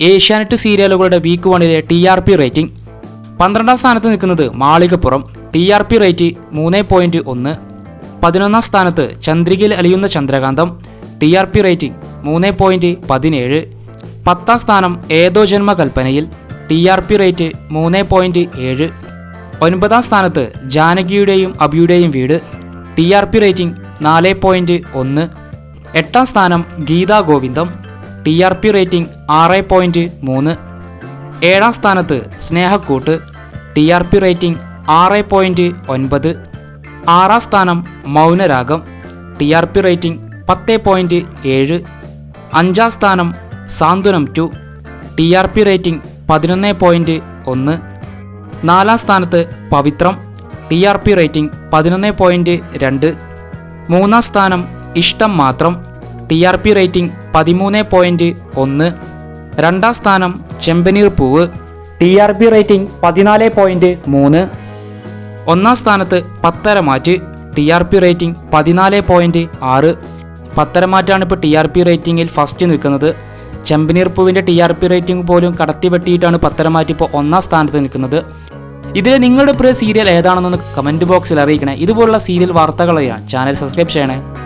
ഏഷ്യാനെറ്റ് സീരിയലുകളുടെ വീക്ക് വണ്ണിലെ T R P rating. പന്ത്രണ്ടാം സ്ഥാനത്ത് നിൽക്കുന്നത് Malikappuram. T R P rate മൂന്ന് പോയിന്റ് ഒന്ന്. പതിനൊന്നാം സ്ഥാനത്ത് ചന്ദ്രികയിൽ അലിയുന്ന Chandrakantham. T R P rating മൂന്ന് പോയിന്റ് പതിനേഴ്. പത്താം സ്ഥാനം ഏതോ ജന്മകൽപ്പനയിൽ. ടി ആർ പി റേറ്റ് മൂന്ന് പോയിന്റ് ഏഴ്. ഒൻപതാം സ്ഥാനത്ത് ജാനകിയുടെയും അബിയുടെയും വീട്. ടി ആർ പി റേറ്റിംഗ് നാല് പോയിന്റ് ഒന്ന്. എട്ടാം സ്ഥാനം Geetha Govindam. T R P rating ആറ് പോയിന്റ് മൂന്ന്. ഏഴാം സ്ഥാനത്ത് Snehakkoottu T R P rating ആറ് പോയിന്റ് ഒൻപത്. ആറാം സ്ഥാനം Mounaragam T R P rating പത്ത് പോയിന്റ് ഏഴ്. അഞ്ചാം സ്ഥാനം Santhwanam two T R P rating പതിനൊന്ന് പോയിന്റ് ഒന്ന്. നാലാം സ്ഥാനത്ത് Pavithram T R P rating പതിനൊന്ന് പോയിന്റ് രണ്ട്. മൂന്നാം സ്ഥാനം Ishtam Mathram T R P rating പതിമൂന്ന് പോയിന്റ് ഒന്ന്. രണ്ടാം സ്ഥാനം Chembaneer Poovu. T R P rating പതിനാല് പോയിന്റ് മൂന്ന്. ഒന്നാം സ്ഥാനത്ത് Patharamattu. T R P rating പതിനാല് പോയിന്റ് ആറ്. പത്തരമാറ്റാണ് ഇപ്പോൾ ടി ആർ പി റേറ്റിംഗിൽ ഫസ്റ്റ് നിൽക്കുന്നത്. ചെമ്പനീർ പൂവിന്റെ ടി ആർ പി റേറ്റിംഗ് പോലും കടത്തി വെട്ടിയിട്ടാണ് പത്തരമാറ്റ് ഇപ്പോൾ ഒന്നാം സ്ഥാനത്ത് നിൽക്കുന്നത്. ഇതിൽ നിങ്ങളുടെ പ്രിയ സീരിയൽ ഏതാണെന്നൊന്ന് കമന്റ് ബോക്സിൽ അറിയിക്കണേ. ഇതുപോലുള്ള സീരിയൽ വാർത്തകളെയാണ്. ചാനൽ സബ്സ്ക്രൈബ് ചെയ്യണേ.